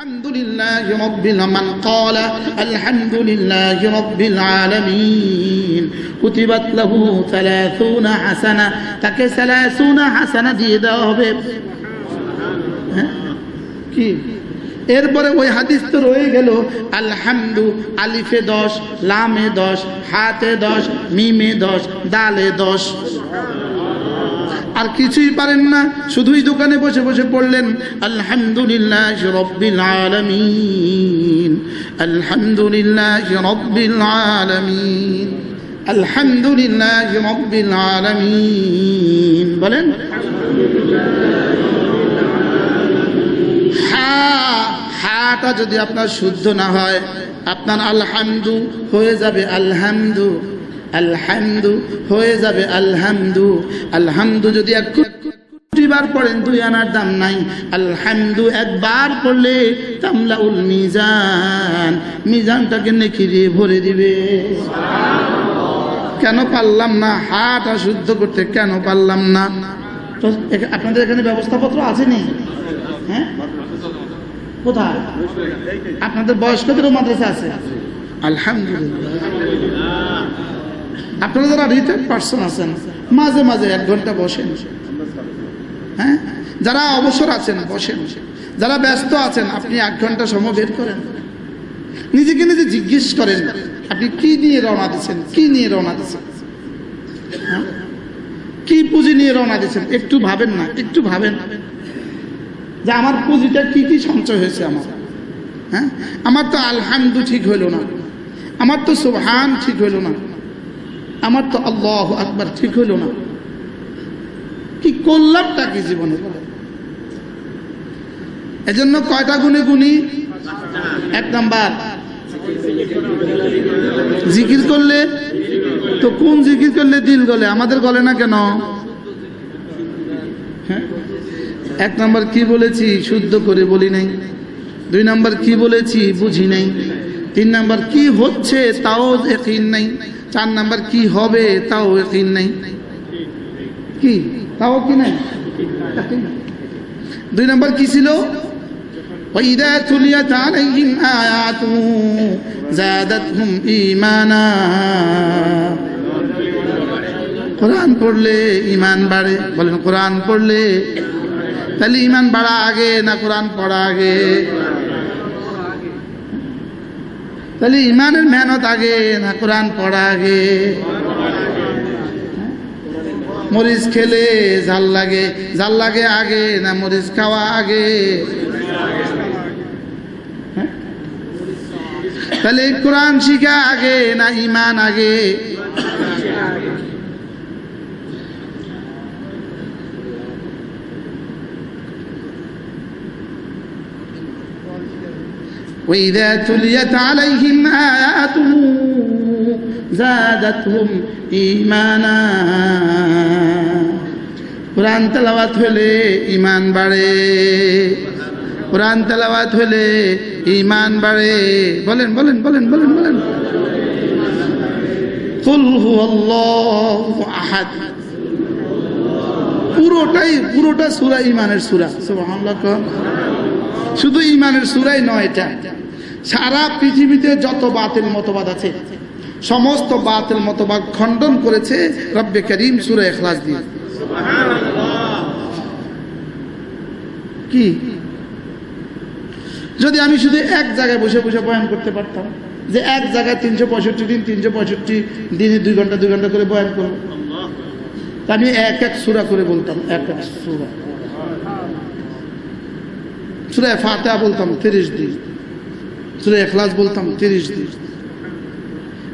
الحمد لله رب من قال الحمد لله رب العالمين كتبت له ثلاثون حسنة তাকে ثلاثون حسنة দিয়ে দেওয়া হবে হ্যাঁ? কি এরপরে ওই হাদিস তো রয়ে গেল আলহামদু আলিফে দশ লামে দশ হাতে দশ মিমে দশ দালে দশ আর কিছুই পারেন না, শুধুই দোকানে বসে বসে পড়লেন, আলহামদুলিল্লাহ বলেন হাটা যদি আপনার শুদ্ধ না হয়, আপনার আলহামদু হয়ে যাবে, আলহামদু। আলহামদু, হয়ে যাবে আলহামদু। আলহামদু যদি এক বার পড়েন, দুই আনার দাম নাই। আলহামদু একবার পড়লে তামলাউল মিজান, মিজানটাকে নেকি দিয়ে ভরে দিবে। কেন পারলাম না? হাটা শুদ্ধ করতে কেন পারলাম না? তো আপনাদের এখানে ব্যবস্থাপত্র আছে নি? হ্যাঁ? কোথায়? আপনাদের বয়স্কদেরও মাদ্রাসা আছে? আলহামদুলিল্লাহ। আপনারা যারা রিটায়ার্ড পার্সন আছেন, মাঝে মাঝে এক ঘণ্টা বসেন। হ্যাঁ? যারা অবসর আছেন, বসেন। যারা ব্যস্ত আছেন, আপনি এক ঘণ্টা সময় বের করেন। নিজেকে নিজে জিজ্ঞেস করেন, আপনি কি নিয়ে রওনা দিচ্ছেন? কি নিয়ে রওনা দিচ্ছেন? হ্যাঁ? কি পুঁজি নিয়ে রওনা দিচ্ছেন? একটু ভাবেন না, একটু ভাবেন। যে আমার পুঁজিটা কি কি সঞ্চয় হয়েছে আমার? হ্যাঁ? আমার তো আলহামদু ঠিক হইল না। আমার তো সুবহান ঠিক হইল না। আমার তো আল্লাহ আকবার ঠিক হইল না। কি করলামটা কি জীবনে? এজন্য কয়টা গুণে গুণী এক নাম্বার, জিকির করলে, তো কোন জিকির করলে দিল গলে? আমাদের গলে না কেন? হ্যাঁ? এক নম্বর, কি বলেছি? শুদ্ধ করে বলি নাই। দুই নম্বর, কি বলেছি? বুঝি নাই। তিন নম্বর কি হচ্ছে তাও একিন নাই চার নম্বর কি হবে তাও একিন নাই কি তাও কি নাই দুই নম্বর কি ছিল وإذا تليت عليهم آياته زادتهم إيمانا কোরআন পড়লে ইমান বাড়ে বলেন কোরআন পড়লে তাহলে ইমান বাড়া আগে না কোরআন পড়া আগে তাহলে ইমানের মেহনত আগে না কোরআন পড়া আগে? মরিচ খেলে জাল লাগে জাল লাগে আগে না মরিচ খাওয়া আগে? হ্যাঁ? তাহলে কোরআন শিখা আগে না ইমান আগে? وإذا تليت عليهم آياته زادتهم إيمانا কোরআন তেলাওয়াত হলে ইমান বাড়ে কোরআন তেলাওয়াত হলে ইমান বাড়ে বলেন বলেন বলেন বলেন বলেন কুল হুয়াল্লাহু আহাদ পুরোটাই পুরোটা সূরা ইমানের সূরা সুবহানাল্লাহ কন। শুধু ইমানের সুরাই নয় এটা। সারা পৃথিবীতে যত বাতিল মতবাদ আছে, সমস্ত বাতিল মতবাদ খণ্ডন করেছে রব্বে করিম সুরা এখলাস দিয়ে। কি? যদি আমি শুধু এক জায়গায় বসে বসে বয়ান করতে পারতাম, যে এক জায়গায় তিনশো পঁয়ষট্টি দিন, তিনশো পঁয়ষট্টি দিনে দুই ঘণ্টা দুই ঘণ্টা করে বয়ান করব। আমি এক এক সুরা করে বলতাম, এক এক সুরা। সুরায় ফাতেহা বলতাম, তিরিশ দিন। সুরায় এখলাস বলতাম, তিরিশ দিন।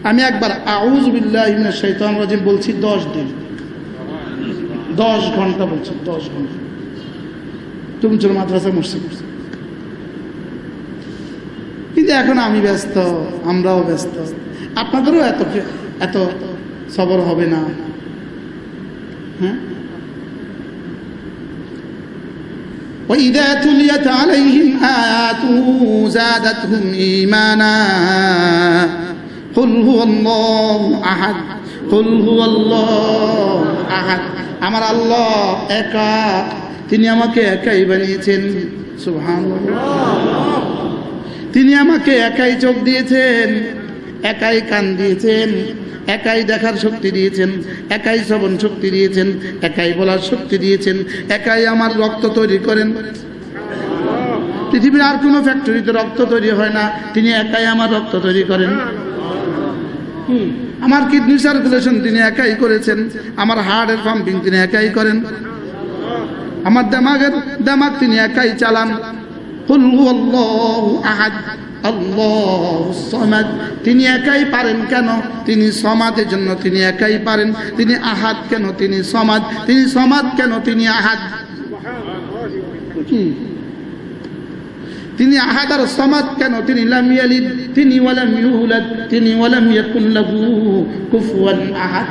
আমি একবার আউজ বিল্লাহ শৈতান রাজিম বলছি দশ দিন। দশ ঘণ্টা বলছি, দশ ঘণ্টা। তুমি চলো মাদ্রাসা মসজিদ কিন্তু এখন আমি ব্যস্ত, আমরাও ব্যস্ত। আপনাদেরও এত এত সবর হবে না। হ্যাঁ? وإذا تليت عليهم آياته زادتهم إيمانا قل هو الله أحد قل هو الله أحد আমার আল্লাহ একা তিনি আমাকে একাই বানিয়েছেন সুবহানাল্লাহ তিনি আমাকে একাই চোখ দিয়েছেন একাই কান দিয়েছেন একাই দেখার শক্তি দিয়েছেন, একাই শ্রবণ শক্তি দিয়েছেন, একাই বলার শক্তি দিয়েছেন, একাই আমার রক্ত তৈরি করেন। পৃথিবীর আর কোনো ফ্যাক্টরিতে রক্ত তৈরি হয় না, তিনি একাই আমার রক্ত তৈরি করেন। আমার কিডনি সার্কুলেশন তিনি একাই করেছেন, আমার হার্টের পাম্পিং তিনি একাই করেন। আমার দেমাগের দেমাগ তিনি একাই চালান। আল্লাহ সমাদ তিনি একাই পারেন কেন তিনি সমাদের জন্য তিনি একাই পারেন তিনি আহাত কেন তিনি সমাদ তিনি সমাদ কেন তিনি আহাত কি তিনি আহাদার সমাদ কেন তিনি লামিয়ালিদ তিনি ওয়ালাম ইউলাদ তিনি ওয়ালাম ইয়াকুন লাহু কুফুয়ান আহাদ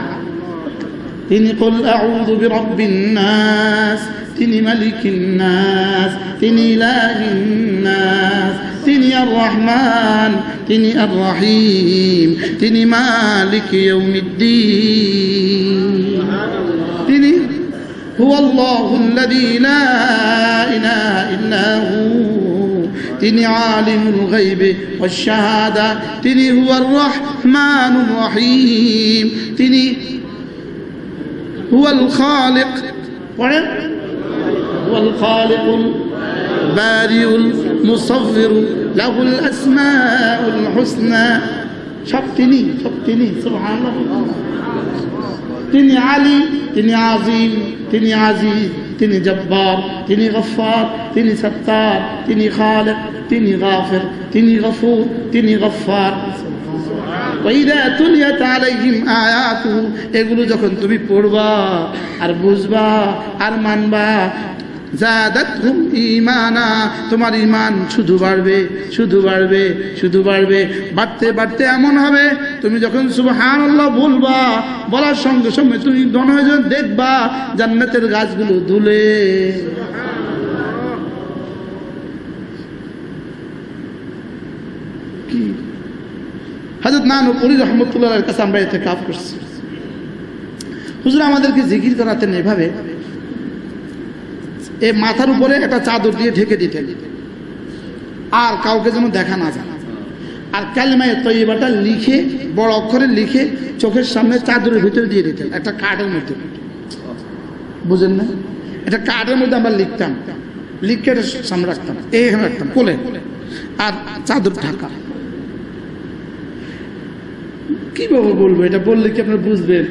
তিনি কুল আউযু বিরাব্বিন নাস তিনি মালিকিন নাস তিনি ইলাহিন নাস تني الرحمن تني الرحيم تني مالك يوم الدين. تني هو الله الذي لا إله إلا هو. تني عالم الغيب والشهادة. تني هو الرحمن الرحيم. تني هو الخالق. هو الخالق البارئ মুসফির লাহুল আসমাউল হুসনা। সব তিনি সব তিনি তিনি আলী, তিনি আজিম, তিনি আজিজ, তিনি জব্বার, তিনি গফার তিনি সত্তার, তিনি খালেক, তিনি গাফির, তিনি গফুর, তিনি গফার এগুলো যখন তুমি পড়বা আর বুঝবা আর মানবা তোমার ইমান শুধু বাড়বে শুধু বাড়বে শুধু বাড়বে, বাড়তে বাড়তে এমন হবে। তুমি যখন সুবহানাল্লাহ বলবা, বলার সঙ্গে সঙ্গে তুমি যেন দেখবা জান্নাতের গাছগুলো দুলে কি? হাজরত নানুপুরি রহমতুল্লাহর কাছে আমরা এতে কাপ করছি। হুজুর আমাদেরকে জিকির করাতেন এভাবে এ মাথার উপরে একটা চাদর দিয়ে ঢেকে দিতেন আর কাউকে যেন দেখা না যায়। আর কালেমায় তৈবাটা লিখে, বড় অক্ষরে লিখে চোখের সামনে চাদরের ভিতরে দিয়ে দিতেন একটা কার্ডের মধ্যে। বুঝেন না? একটা কার্ডের মধ্যে আমরা লিখতাম। লিখে এটা সামনে রাখতাম। এইখানে রাখতাম, কোলে। আর চাদর ঢাকা। কীভাবে বলব, এটা বললে কি আপনারা বুঝবেন?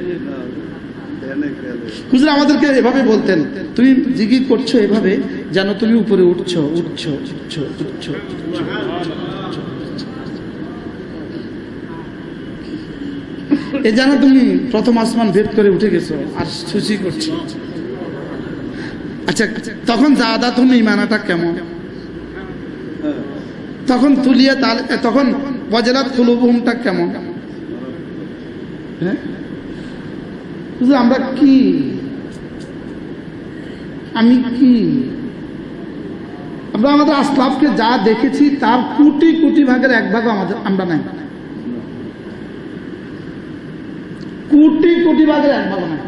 হুজুর, আমাদেরকে এভাবে বলতেন, তুমি জিগি করছ এভাবে, যেন তুমি উপরে উঠছো উঠছো উঠছো উঠছো এ যেন তুমি প্রথম আসমান ভেদ করে উঠে গেছো, আর সুচি করছ। আচ্ছা তখন জাদা তুমি মানাটা কেমন? তখন তুলিয়া তাল, তখন বজরাত কুলুবুমটা কেমন? হ্যাঁ? বুঝলি আমরা কি আমি কি আমরা আমাদের আসলাফকে যা দেখেছি তার কোটি কোটি ভাগের এক ভাগ আমাদের আমরা নাই কোটি কোটি ভাগের এক ভাগ নাই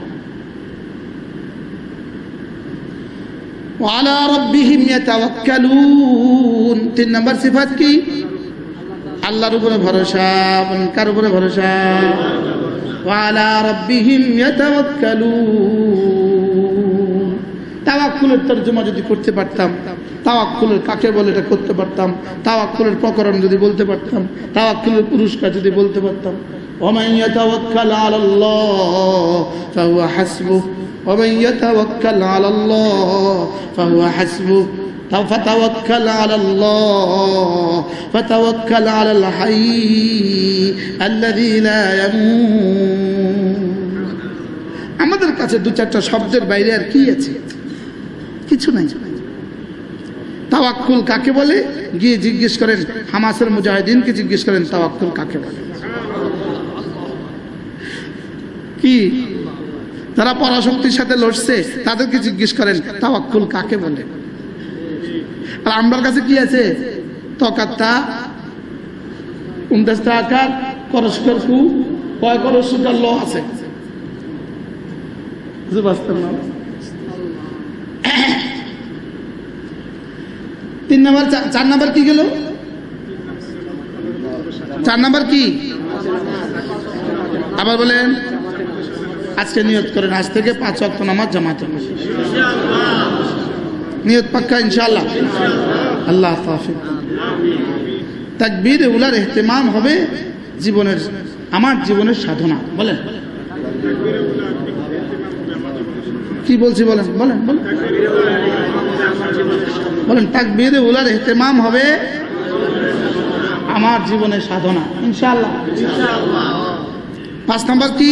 وعلى ربهم يتوكلون তিন নম্বর সিফাত কি আল্লাহর উপরে ভরসা বলেন কার উপরে ভরসা وعلى ربهم يتوكلون তাওয়াক্কুলের তর্জমা যদি করতে পারতাম তাওয়াক্কুলের কাকে বলে এটা করতে পারতাম তাওয়াক্কুলের প্রকরণ যদি বলতে পারতাম তাওয়াক্কুলের পুরস্কার যদি বলতে পারতাম ومن يتوكل على الله فهو حسبه ومن يتوكل على الله فهو حسبه فتوكل على الله فتوكل على الحي الذي لا يموت আমাদের কাছে দু চারটা শব্দের বাইরে আর কি আছে কিছু নাই তাওয়াক্কুল কাকে বলে গিয়ে জিজ্ঞেস করেন হামাসের মুজাহিদিনকে জিজ্ঞেস করেন তাওয়াক্কুল কাকে বলে কি যারা পরাশক্তির সাথে লড়ছে তাদেরকে জিজ্ঞেস করেন তাওয়াক্কুল কাকে বলে আর আমার কাছে কি আছে? তকাত্তা উনত্রিশটা আকার করস্কর কু কয় করস্কর ল আছে। তিন নম্বর চার নম্বর কি গেল? চার নাম্বার কি? আবার বলেন, আজকে নিয়ত করেন, আজ থেকে পাঁচ অক্ট নামাজ জামাতে নিয়ত পাক্কা ইনশাল্লাহ আল্লাহ তাফিক তাকবীর উলার এহতেমাম হবে জীবনের, আমার জীবনের সাধনা। বলেন। কি বলছি বলেন? বলেন বলেন। বলেন, তাকবীর উলার এহতেমাম হবে আমার জীবনের সাধনা, ইনশাআল্লাহ। পাঁচ নাম্বার কি?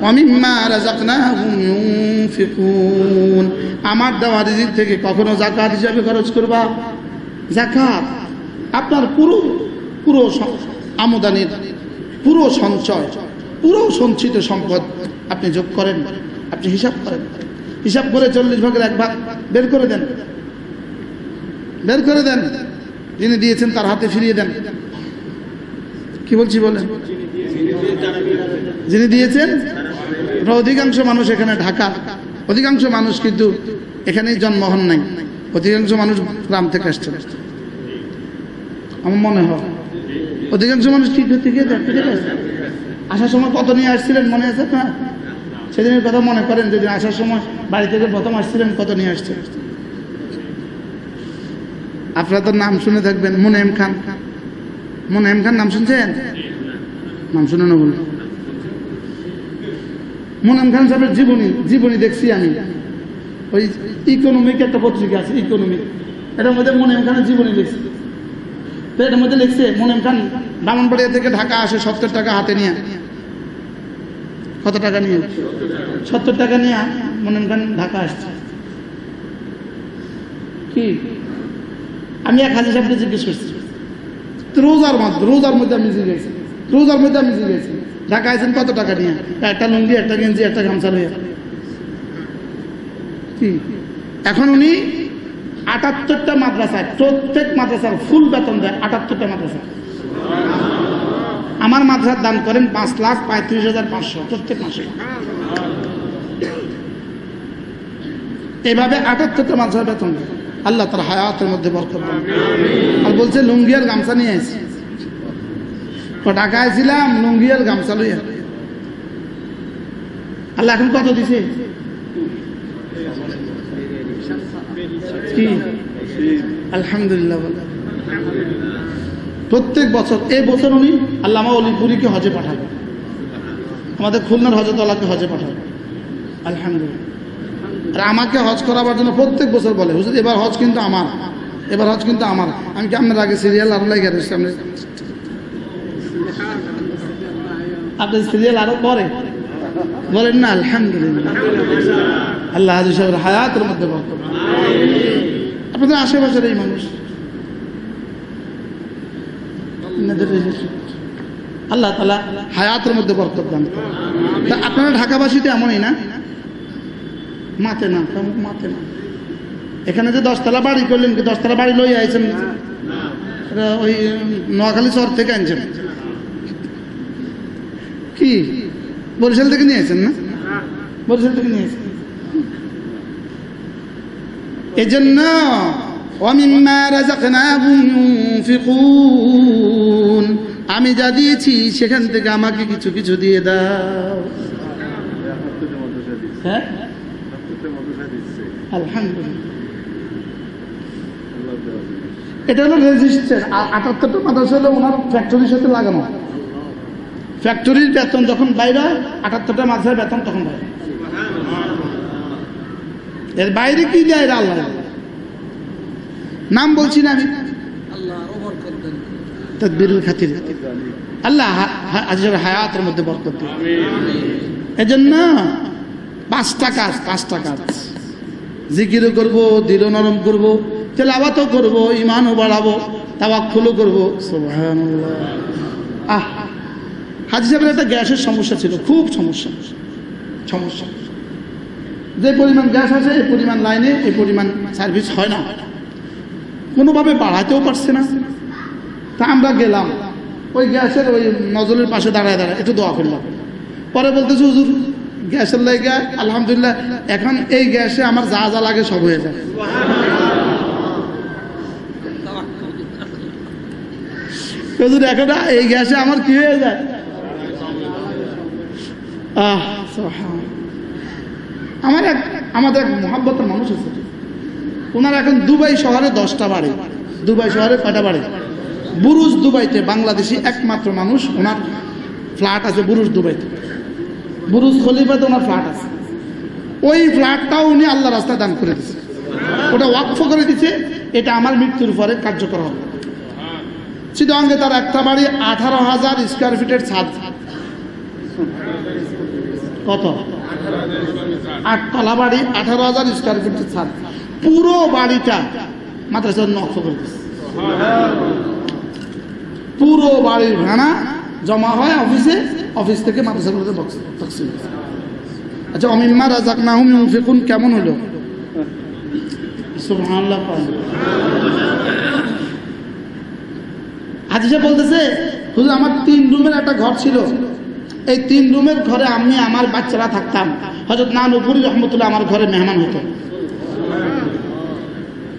অমিম্মা রাজাকনাহুম ইউনফিকুন। আমার দেওয়া রিজিক থেকে কখনো জাকাত হিসাবে খরচ করবা? জাকাত আপনার পুরো পুরো আমদানির, পুরো সঞ্চয়, পুরো সঞ্চিত সম্পদ আপনি যোগ করেন, আপনি হিসাব করেন। হিসাব করে চল্লিশ ভাগের এক ভাগ বের করে দেন। বের করে দেন। যিনি দিয়েছেন তার হাতে ফিরিয়ে দেন। কি বলছি বলেন? যিনি দিয়েছেন, অধিকাংশ মানুষ এখানে ঢাকা। অধিকাংশ মানুষ কিন্তু এখানেই জন্মহন নাই। অধিকাংশ মানুষ গ্রাম থেকে আসছে আমার মনে হয় অধিকাংশ মানুষ কি আসছে আসার সময় কত নিয়ে আসছিলেন, মনে আছে না সেদিনের কথা মনে করেন, যেদিন আসার সময় বাড়ি থেকে প্রথম আসছিলেন কত নিয়ে আসছেন। আপনারা তো নাম শুনে থাকবেন, মুনেম খান। মুনেম খান নাম শুনছেন? নাম শুনে না বলুন মুনাম খান সাহেবের জীবনী জীবনী দেখছি আমি। ওই ইকোনমিক একটা পত্রিকা আছে ইকোনমিক এটার মধ্যে মুনাম খানের জীবনী লিখছে। তো এটার মধ্যে লিখছে, মুনাম খান ব্রাহ্মণবাড়িয়া থেকে ঢাকা আসে, সত্তর টাকা হাতে নিয়ে। কত টাকা নিয়ে? সত্তর টাকা নিয়ে মুনাম খান ঢাকা আসছে। কি? আমি এক হাজার সাহেবকে জিজ্ঞেস করছি। রোজার মধ্যে রোজার মধ্যে আমি জিজ্ঞেস রোজার মধ্যে আমি জিজ্ঞেস ঢাকা আইছেন কত টাকা নিয়ে? একটা লুঙ্গি, একটা গেঞ্জি, একটা গামছা কি? এখন উনি আটাত্তরটা মাদ্রাসায়, প্রত্যেক মাদ্রাসার ফুল বেতন দেয় আটাত্তরটা মাদ্রাসা। আমার মাদ্রাসার দান করেন পাঁচ লাখ পঁয়ত্রিশ হাজার পাঁচশো, প্রত্যেক মাসে। এভাবে আটাত্তরটা মাদ্রাসার বেতন দেয়। আল্লাহ তার হায়াতের মধ্যে বরকত আর বলছে, লুঙ্গি আর গামছা নিয়ে আসি তো ঢাকায় ছিলাম লুঙ্গি আর গামছা লইয়া। আল্লাহ এখন কত দিছে? কি? আলহামদুলিল্লাহ প্রত্যেক বছর, এই বছর উনি আল্লামা অলিপুরীকে হজে পাঠাবে আমাদের খুলনার হজতলাকে হজে পাঠাবে আলহামদুলিল্লাহ। আর আমাকে হজ করাবার জন্য প্রত্যেক বছর বলে, হুজুর, এবার হজ কিন্তু আমার। এবার হজ কিন্তু আমার। আমি কি আপনার আগে সিরিয়াল আরও লাগে আপনি আপনি সিরিয়াল আরও পরে বলেন না আলহামদুলিল্লাহ। আল্লাহ হাজি সাহেবের হায়াতের মধ্যে বক্তব্য আপনাদের আশেপাশের এই মানুষ। আল্লাহ তালা হায়াতের মধ্যে বরকত দান করেন। তা আপনারা ঢাকাবাসী তো এমনই না? মাতে না মাতে না। এখানে যে দশতলা বাড়ি করলেন কি দশতলা বাড়ি লই আইছেন ওই নোয়াখালী শহর থেকে আনছেন। কি? বরিশাল থেকে নিয়েছেন না? বরিশাল থেকে নিয়েছেন এজন্য আমি যা দিয়েছি সেখান থেকে আমাকে কিছু কিছু দিয়ে দাও। হ্যাঁ? আলহামদুলিল্লাহ। এটা হলো রেজিস্টার আটাত্তরটা মাদ্রাসা হলো ওনার ফ্যাক্টরির সাথে লাগানো। ফ্যাক্টরির বেতন যখন বাইরে, আটাত্তরটা মাদ্রাসার বেতন তখন বাইরে। এর বাইরে কি দেয় আল্লাহ নাম বলছি না আমি। খাতির। আল্লাহ হায়াতের মধ্যে করব নরম করব করব ইমানও বাড়াবো, তাওয়াক্কুলও করব। আহ। হাজি সাহেবের একটা গ্যাসের সমস্যা ছিল, খুব সমস্যা সমস্যা। যে পরিমাণ গ্যাস আছে, এই পরিমাণ লাইনে, এই পরিমাণ সার্ভিস হয় না। কোনোভাবে বাড়াতেও পারছে না। তা আমরা গেলাম, ওই গ্যাসের ওই নজরের পাশে দাঁড়ায় দাঁড়ায়, একটু দোয়া করলাম। পরে বলতেছে, হুজুর, গ্যাসের লাগে আলহামদুলিল্লাহ, এখন এই গ্যাসে আমার যা যা লাগে সব হয়ে যায়। হুজুর, এখন এই গ্যাসে আমার কি হয়ে যায়। আমার এক, আমাদের এক মহাব্বতের মানুষ আছে। ওনার এখন দুবাই শহরে দশটা বাড়ি। দুবাই শহরে কয়টা বাড়ি? বুরুজ দুবাইতে বাংলাদেশি একমাত্র মানুষ। ওনার ফ্ল্যাট আছে বুরুজ দুবাইতে। বুরুজ খলিফাতে ওনার ফ্ল্যাট আছে। ওই ফ্ল্যাটটাও উনি আল্লাহ রাস্তায় দান করে দিচ্ছে ওটা ওয়াকফ করে দিচ্ছে এটা আমার মৃত্যুর পরে কার্যকর হবে। চিতঙ্গে তার একটা বাড়ি আঠারো হাজার স্কোয়ার ফিটের ছাদ। কত? আটতলা বাড়ি, আঠারো হাজার স্কোয়ার ফিটের ছাদ। পুরো বাড়িটা মাদ্রাসার নকশ করে দিচ্ছে পুরো বাড়ির ভাড়া জমা হয় অফিসে, অফিস থেকে মাদ্রাসাগুলোতে তকসিম আচ্ছা অমিম্মা রাজাক নাহুম ইউফিকুন কেমন হলো? পড়েন। বলতেছে আমার তিন রুমের একটা ঘর ছিল। এই তিন রুমের ঘরে আমি আমার বাচ্চারা থাকতাম। হজরত নানুপুরি রহমতুল্লাহ আমার ঘরে মেহমান হতো।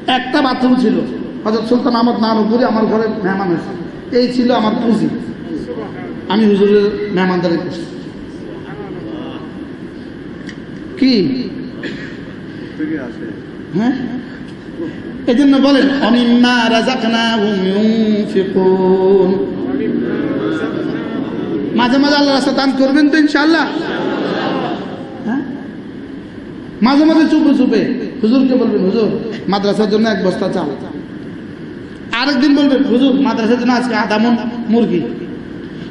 একটা বাথরুম ছিল। হজরত সুলতান আহমদ নানুপুরি আমার ঘরে মেহমান হয়েছে। এই ছিল আমার পুঁজি। আমি হুজুরের মেহমানদারি করছি। কি? হ্যাঁ? এই জন্য বলেন, অমিম্মা রাজাকনা মাঝে মাঝে আল্লাহ রাস্তা দান করবেন তো ইনশাল্লাহ হ্যাঁ? মাঝে মাঝে চুপে চুপে। হুজুরকে বলবেন হুজুর, মাদ্রাসার জন্য এক বস্তা চাল। আরেকদিন বলবেন হুজুর, মাদ্রাসার জন্য আজকে আধা মন মুরগি।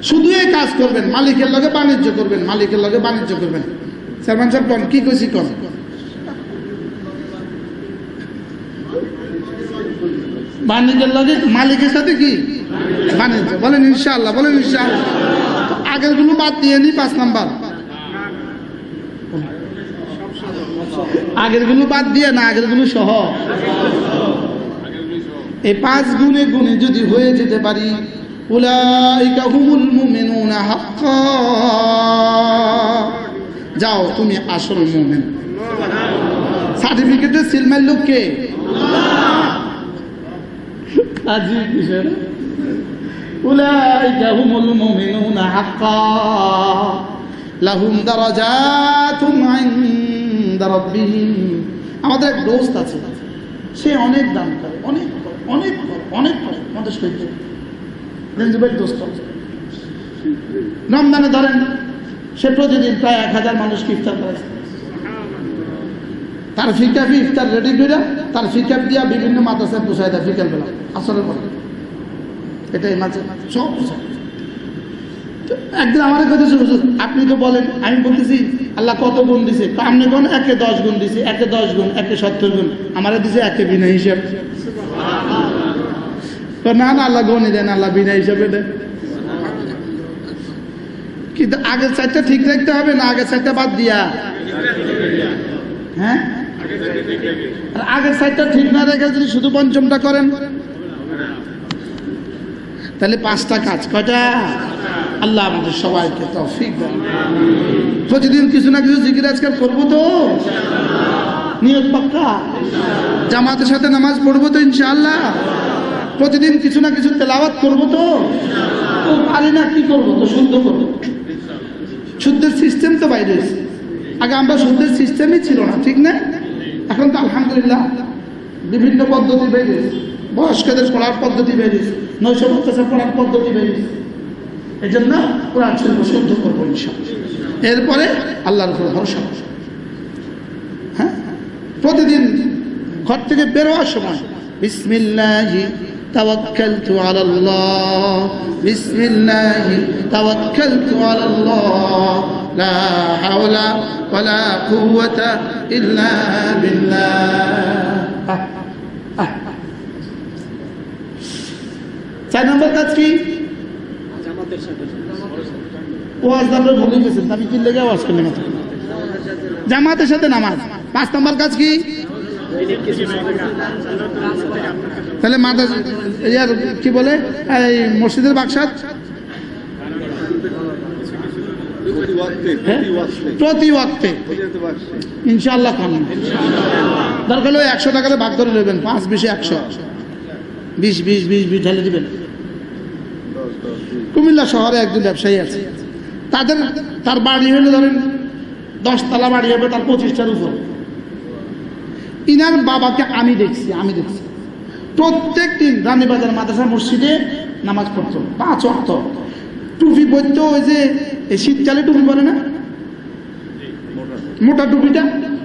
শুধু এই কাজ করবেন, মালিকের লগে বাণিজ্য করবেন, মালিকের লগে বাণিজ্য করবেন। চেয়ারম্যান সাহেব কন, কি কইছি কন? বাণিজ্যের লগে মালিকের সাথে কি? বাণিজ্য। বলেন ইনশাআল্লাহ বলেন ইনশাআল্লাহ। তো আগেরগুলো বাদ দিয়ে নি পাঁচ নাম্বার। আগেরগুলো বাদ দিয়ে না আগেরগুলো সহ। এই পাঁচ গুণে গুণে যদি হয়ে যেতে পারি উলাইকা হুমুল মুমিনুনা হাক্কা। যাও তুমি আসল মুমিন। সার্টিফিকেটে সিল মারল কে? আজি উলাইকা হুমুল মুমিনুনা হাক্কা। লাহুম দারাজাতুন ইনদা রাব্বিহিম। আমাদের এক দোস্ত আছে, সে অনেক দান করে, অনেক অনেক অনেক করে আমাদের রেঞ্জবের দোস্ত রমজানে ধরেন, সে প্রতিদিন প্রায় এক হাজার মানুষকে ইফতার করে তার ফিকাফি ইফতার রেডি করে তার ফিকাপ দিয়া বিভিন্ন মাদ্রাসায় পোষায় দেয় বিকেল বেলা এটাই মাঝে সব একদিন আমার কথা হুজুর, আপনি তো বলেন, আমি বলতেছি, আল্লাহ কত গুণ দিছে? আপনি কোন একে দশ গুণ দিছে, একে দশ গুণ, একে সত্তর গুণ? আমারে দিছে একে বিনা হিসাব। তো না না, আল্লাহ গণি দেন, আল্লাহ বিনা হিসাবে দেন। কিন্তু আগের সাইডটা ঠিক রাখতে হবে, না আগের সাইডটা বাদ দিয়া? হ্যাঁ? আগের সাইডটা ঠিক না রেখে যদি শুধু পঞ্চমটা করেন তাহলে পাঁচটা কাজ, কয়টা? আল্লাহ আমাদের সবাইকে তৌফিক দেন প্রতিদিন কিছু না কিছু জিকির আজকাল করব তো। নিয়ত পাক্কা? জামাতের সাথে নামাজ পড়ব তো ইনশাআল্লাহ। প্রতিদিন কিছু না কিছু তেলাওয়াত করব তো। তো পারি না, কি করব? তো শুদ্ধ করব। শুদ্ধের সিস্টেম তো বাইরে। আগে আমরা শুদ্ধের সিস্টেমই ছিল না, ঠিক না? এখন তো আলহামদুলিল্লাহ, বিভিন্ন পদ্ধতি বেরিয়েছে। বয়স্কদের পড়ার পদ্ধতি বেরিয়েছে নৈশ বত্তাসা পড়ার পদ্ধতি বেরিয়েছে এই জন্য কোরআন শরীফ শুদ্ধ করব এরপরে আল্লাহর উপর ভরসা হ্যাঁ? প্রতিদিন ঘর থেকে বেরোয়ার সময় বিসমিল্লাহি তাওয়াক্কালতু আলাল্লাহ বিসমিল্লাহি তাওয়াক্কালতু আলাল্লাহ লা হাওলা ওয়ালা কুওয়াতা ইল্লা বিল্লাহ। আহ, আহ। চার নম্বর কাজ কি? জামাতের সাথে নামাজ। পাঁচ নম্বর কাজ কি? তাহলে মাথা ইয়ার কি বলে? এই মসজিদের বাক্সাত হ্যাঁ? ইনশাল্লাহ খান। দরকার একশো টাকাতে ভাগ করে নেবেন, পাঁচ বিশে একশো। বিশ বিশ বিশ বিশ ঢালে দিবেন। কুমিল্লা শহরে একজন ব্যবসায়ী আছে। তাদের, তার বাড়ি হলে ধরেন দশতলা বাড়ি হবে তার পঁচিশটার উপর। ইনার বাবাকে আমি দেখছি আমি দেখছি। প্রত্যেক দিন রানীবাজার মাদ্রাসা মসজিদে নামাজ পড়তো, পাঁচ অর্থ টুপি পরতো ওই যে, এই শীতকালে টুপি পরে না? মোটা টুপিটা,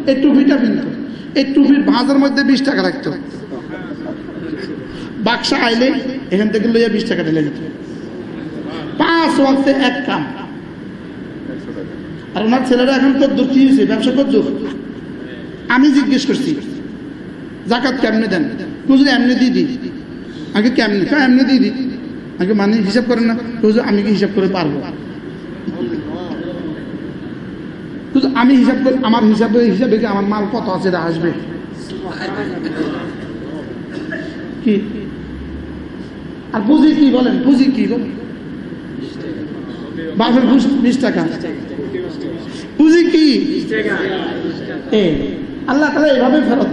এই টুপিটা কিনতো এই টুপির ভাঁজের মধ্যে বিশ টাকা রাখতো। বাক্সা আইলে এখান থেকে লইয়া বিশ টাকা ঢেলে যেত পাঁচ ওয়াক্তে এক কাম। আর ওনার ছেলেরা এখন কদ্দুর কি হয়েছে? ব্যবসা কদ্দুর আমি জিজ্ঞেস করছি জাকাত কেমনে দেন? বুঝলে এমনি দিয়ে দিই আগে কেমনে? হ্যাঁ এমনি দিয়ে দিই। আগে মানে হিসাব করেন না হুজুর আমি কি হিসাব করে পারব? হুজুর, আমি হিসাব করে আমার হিসাবে হিসাবে কি আমার মাল কত আছে এটা আসবে? কি? আর পুঁজি কি বলেন? পুঁজি কি বলেন? বাপের ঘুষ বিশ টাকা। পুঁজি কি? আল্লাহ তালা এভাবে ফেরত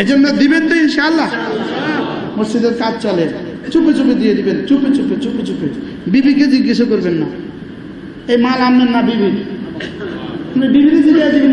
এই জন্য দিবেন তো ইনশাআল্লাহ। মসজিদের কাজ চলে। চুপে চুপে দিয়ে দিবেন, চুপে চুপে চুপে চুপে। বিবিকে জিজ্ঞেস করবেন না। এই মাল আনবেন না বিবি। বিবিকে জিজ্ঞেস দিবেন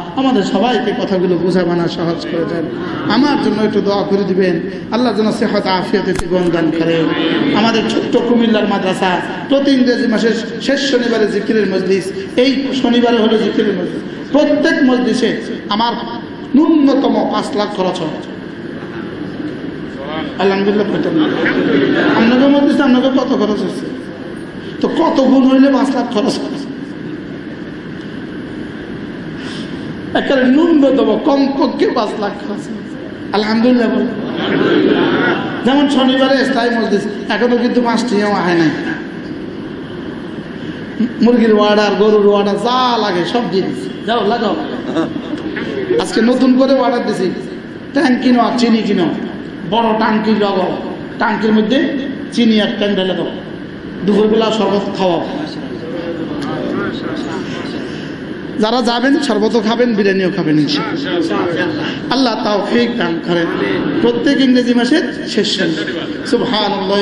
আমাদের সবাইকে কথাগুলো বোঝা মানা সহজ করে দেন। আমার জন্য একটু দোয়া করে দিবেন। আল্লাহ যেন সেহত আফিয়াতে জীবন দান করেন আমাদের ছোট্ট কুমিল্লার মাদ্রাসা প্রতি ইংরেজি মাসের শেষ শনিবারে জিকিরের মজলিস, এই শনিবারে হলো জিকিরের মজলিস। প্রত্যেক মজলিসে আমার ন্যূনতম পাঁচ লাখ খরচ হয়। আলহামদুলিল্লাহ আপনাকে মজলিস আপনাকে কত খরচ হচ্ছে? তো কত গুণ হইলে পাঁচ লাখ খরচ হচ্ছে? একেবারে ন্যূনতম কমপক্ষে পাঁচ লাখ খরচ আলহামদুলিল্লাহ। যেমন শনিবারে স্থায়ী মসজিদ এখনও কিন্তু পাঁচটিও আহে নাই। মুরগির ওয়ার্ডার গরুর ওয়ার্ডার যা লাগে সব দিচ্ছি যাও, লাগাও। আজকে নতুন করে অর্ডার দিছি। ট্যাঙ্ক কিনো আর চিনি কিনো। বড় টাঙ্কি লাগাও টাঙ্কির মধ্যে চিনি আর ট্যাঙ্ক ঢেলে দাও। দুপুরবেলা শরবত খাওয়াও। যারা যাবেন, শরবতও খাবেন, বিরিয়ানিও খাবেন আল্লাহ তাও ফেক দান করেন। প্রত্যেক ইংরেজি মাসের শেষ সুবহান আল্লাহ